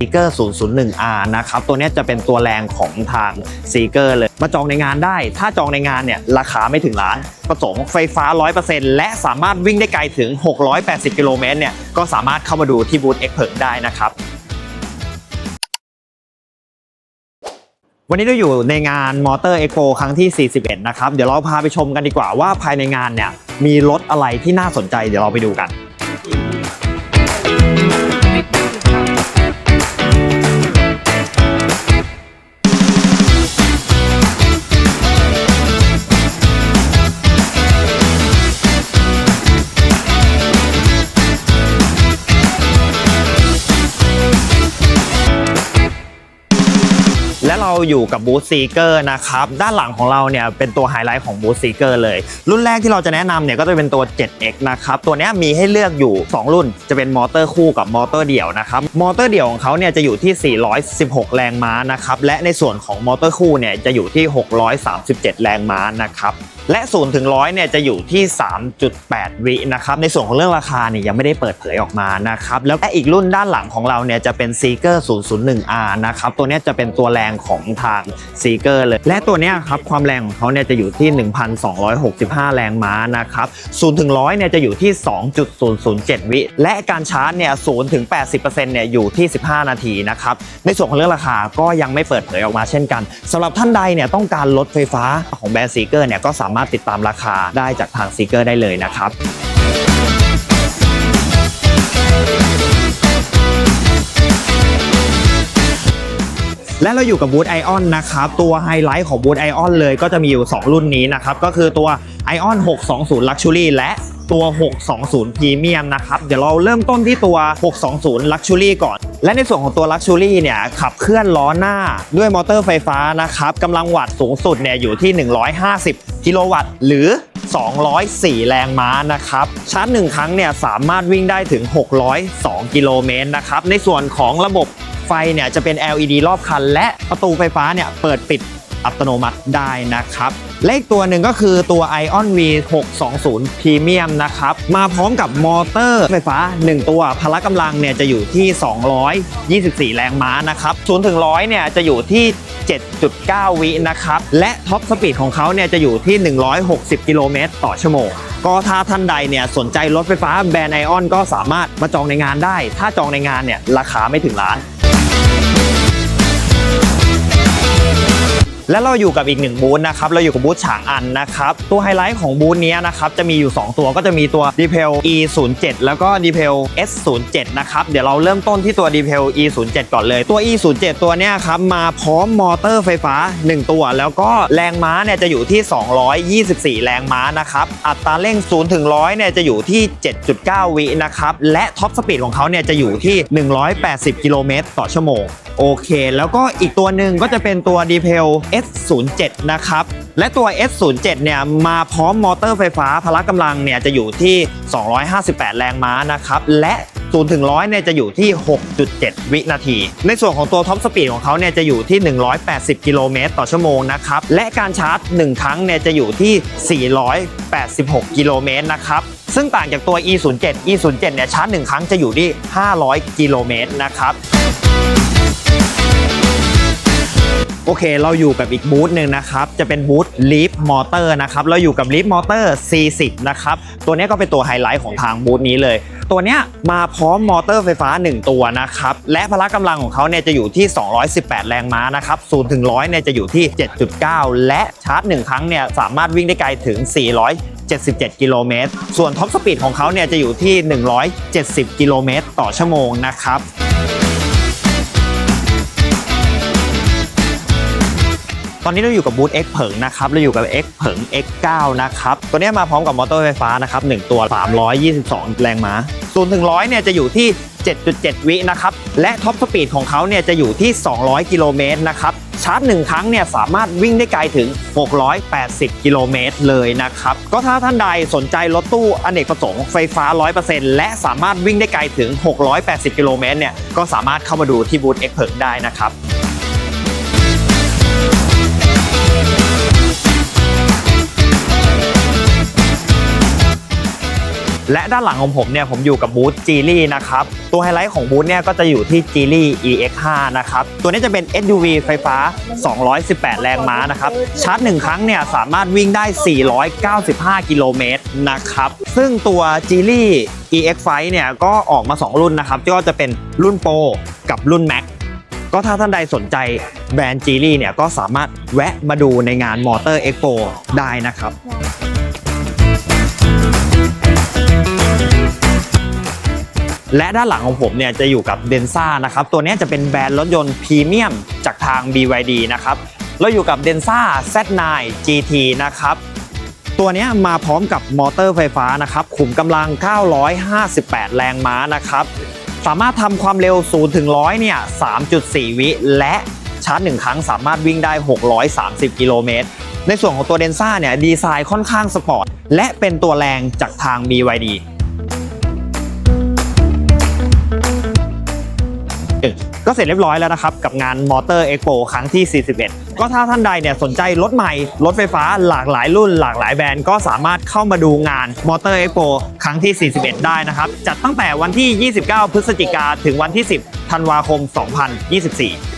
ซีเกอร์ 001R นะครับ ตัวนี้จะเป็นตัวแรงของทางซีเกอร์เลย มาจองในงานได้ ถ้าจองในงานเนี่ย ราคาไม่ถึงล้าน ประสงค์ไฟฟ้า 100%และสามารถวิ่งได้ไกลถึง 680 กิโลเมตรเนี่ย ก็สามารถเข้ามาดูที่บูธ x p e r ได้นะครับวันนี้เราอยู่ในงานมอเตอร์เอ็กโปครั้งที่ 41 นะครับ เดี๋ยวเราพาไปชมกันดีกว่าว่าภายในงานเนี่ยมีรถอะไรที่น่าสนใจเดี๋ยวเราไปดูกัน อยู่กับบูธซีเกอร์นะครับ ด้านหลังของเราเนี่ยเป็นตัวไฮไลท์ของบูธซีเกอร์เลย รุ่นแรกที่เราจะแนะนำเนี่ยก็จะเป็นตัว 7X นะครับ ตัวนี้มีให้เลือกอยู่ 2 รุ่น จะเป็นมอเตอร์คู่กับมอเตอร์เดี่ยวนะครับ มอเตอร์เดี่ยวของเขาเนี่ยจะอยู่ที่ 416 แรงม้านะครับ และในส่วนของมอเตอร์คู่เนี่ยจะอยู่ที่ 637 แรงม้านะครับ และ0ถึง100เนี่ยจะอยู่ที่ 3.8 วินะครับ ในส่วนของเรื่องราคาเนี่ยยังไม่ได้เปิดเผยออกมานะครับ แล้วอีกรุ่นด้านหลังของเราเนี่ยจะเป็น Seeker 001R นะครับ ตัวเนี้ยจะเป็นตัวแรงของทาง Seeker เลย และตัวเนี้ยครับความแรงของเขาเนี่ยจะอยู่ที่ 1,265 แรงม้านะครับ0ถึง100เนี่ยจะอยู่ที่ 2.007 วิ และการชาร์จเนี่ย0ถึง80%เนี่ยอยู่ที่ 15 นาทีนะครับ ในส่วนของเรื่องราคาก็ยังไม่เปิดเผยออกมาเช่นกันสำหรับท่านใดเนี่ยต้องการรถไฟฟ้าของแบรนด์ซีเกอร์เนี่ยก็สามารถติดตามราคาได้จากทางซีเกอร์ได้เลยนะครับและเราอยู่กับบูธไอออนนะครับตัวไฮไลท์ของบูธไอออนเลยก็จะมีอยู่ 2 รุ่นนี้นะครับก็คือตัว Ion 620 Luxury และตัว 620 Premium นะครับเดี๋ยวเราเริ่มต้นที่ตัว 620 Luxury ก่อน และในส่วนของตัว Luxury เนี่ยขับเคลื่อนล้อหน้าด้วยมอเตอร์ไฟฟ้านะครับกำลังวัตต์สูงสุดเนี่ยอยู่ที่ 150 กิโลวัตต์ หรือ 204 แรงม้านะครับชาร์จ1ครั้งเนี่ยสามารถวิ่งได้ถึง 602 กิโลเมตรนะครับในส่วนของระบบไฟเนี่ยจะเป็น LED รอบคัน และประตูไฟฟ้าเนี่ยเปิดปิด อัตโนมัติได้นะครับ เลขตัวหนึ่งก็คือตัว Ion V 620 Premium นะครับ มาพร้อมกับมอเตอร์ไฟฟ้า 1 ตัว พละกำลังเนี่ยจะอยู่ที่ 224 แรงม้านะครับ0ถึง100เนี่ยจะอยู่ที่ 7.9 วินะครับ และท็อปสปีดของเขาเนี่ยจะอยู่ที่ 160 กิโลเมตรต่อชั่วโมง ก็ถ้าท่านใดเนี่ยสนใจรถไฟฟ้าแบรนด์ไอออนก็สามารถมาจองในงานได้ ถ้าจองในงานเนี่ยราคาไม่ถึงล้าน และเราอยู่กับอีกหนึ่งบูธนะครับเราอยู่กับบูธฉางอันนะครับตัวไฮไลท์ของบูธนี้นะครับจะมีอยู่ 2 ตัวก็จะมีตัว d p e l E 0 7แล้วก็ d p e l S 0 7นะครับเดี๋ยวเราเริ่มต้นที่ตัว d p e l E 0 7ก่อนเลยตัว E 0 7ตัวเนี้ยครับมาพร้อมมอเตอร์ไฟฟ้า 1 ตัว แล้วก็แรงม้าเนี่ยจะอยู่ที่ 224 แรงม้านะครับอัตราเร่ง0ถึง100เนี่ยจะอยู่ที่ 7.9 วินะครับและท็อปสปีดของเขาเนี่ยจะอยู่ที่ 180 กิโลเมตรต่อชั่วโมง โอเค แล้วก็อีกตัวหนึ่งก็จะเป็นตัว d p e l S07 นะครับ และตัว S07 เนี่ยมาพร้อมมอเตอร์ไฟฟ้าพละกำลังเนี่ยจะอยู่ที่ 258 แรงม้านะครับ และ0ถึง100เนี่ยจะอยู่ที่ 6.7 วินาที ในส่วนของตัวท็อปสปีดของเขาเนี่ยจะอยู่ที่ 180 กิโลเมตรต่อชั่วโมงนะครับ และการชาร์จ 1 ครั้งเนี่ยจะอยู่ที่ 486 กิโลเมตรนะครับ ซึ่งต่างจากตัว E07 E07 เนี่ยชาร์จ 1 ครั้งจะอยู่ที่ 500 กิโลเมตรนะครับ โอเค เราอยู่กับอีกบูธหนึ่งนะครับ จะเป็นบูธ Leap Motor นะครับ เราอยู่กับ Leap Motor C10 นะครับ ตัวนี้ก็เป็นตัวไฮไลท์ของทางบูธนี้เลย ตัวนี้มาพร้อมมอเตอร์ไฟฟ้า 1 ตัวนะครับ และพละกำลังของเขาเนี่ยจะอยู่ที่ 218 แรงม้านะครับ0ถึง100เนี่ยจะอยู่ที่ 7.9 และชาร์จ 1 ครั้งเนี่ยสามารถวิ่งได้ไกลถึง477 กิโลเมตร ส่วนท็อปสปีดของเขาเนี่ยจะอยู่ที่ 170 กิโลเมตร ต่อชั่วโมงนะครับ อนนี้เราอยู่กับบูธ X เผิงนะครับเราอยู่กับ X เผิง X9 นะครับตัวนี้มาพร้อมกับมอเตอร์ไฟฟ้านะครับ1ตัว 322 แรงม้า0ถึง100เนี่ยจะอยู่ที่ 7.7 วินะครับ และท็อปสปีดของเขาเนี่ยจะอยู่ที่ 200 กิโลเมตรนะครับ ชาร์จ1ครั้งเนี่ยสามารถวิ่งได้ไกลถึง 680 กิโลเมตรเลยนะครับ ก็ถ้าท่านใดสนใจรถตู้อเนกประสงค์ไฟฟ้า 100%และสามารถวิ่งได้ไกลถึง 680 กิโลเมตรเนี่ย ก็สามารถเข้ามาดูที่บูธ X เผิงได้นะครับ และด้านหลังของผมเนี่ยผมอยู่กับบูธจีลี่นะครับ ตัวไฮไลท์ของบูธเนี่ยก็จะอยู่ที่จีลี่ EX5 นะครับ ตัวนี้จะเป็น SUV ไฟฟ้า 218 แรงม้านะครับ ชาร์จหนึ่งครั้งเนี่ยสามารถวิ่งได้ 495 กิโลเมตรนะครับ ซึ่งตัวจีลี่ EX5 เนี่ยก็ออกมา 2 รุ่นนะครับ ก็จะเป็นรุ่นโปรกับรุ่น Max ก็ถ้าท่านใดสนใจแบรนด์จีลี่เนี่ยก็สามารถแวะมาดูในงานมอเตอร์เอ็กโปได้นะครับ และด้านหลังของผมเนี่ยจะอยู่กับเดนซ่านะครับ ตัวนี้จะเป็นแบรนด์รถยนต์พรีเมียมจากทาง BYD นะครับ เราอยู่กับเดนซ่า Z9 GT นะครับ ตัวนี้มาพร้อมกับมอเตอร์ไฟฟ้านะครับ ขุมกำลัง 958 แรงม้านะครับ สามารถทำความเร็ว 0 ถึง 100 เนี่ย 3.4 วิ และ ชาร์จหนึ่งครั้งสามารถวิ่งได้ 630 กิโลเมตร ในส่วนของตัวเดนซ่าเนี่ยดีไซน์ค่อนข้างสปอร์ต และเป็นตัวแรงจากทาง BYD ก็เสร็จเรียบร้อยแล้วนะครับ กับงานมอเตอร์เอ็กโปครั้งที่ 41 ก็ถ้าท่านใดเนี่ยสนใจรถใหม่ รถไฟฟ้าหลากหลายรุ่น หลากหลายแบรนด์ก็สามารถเข้ามาดูงานมอเตอร์เอ็กโปครั้งที่ 41 ได้นะครับ จัดตั้งแต่วันที่ 29 พฤศจิกาถึงวันที่ 10 ธันวาคม 2024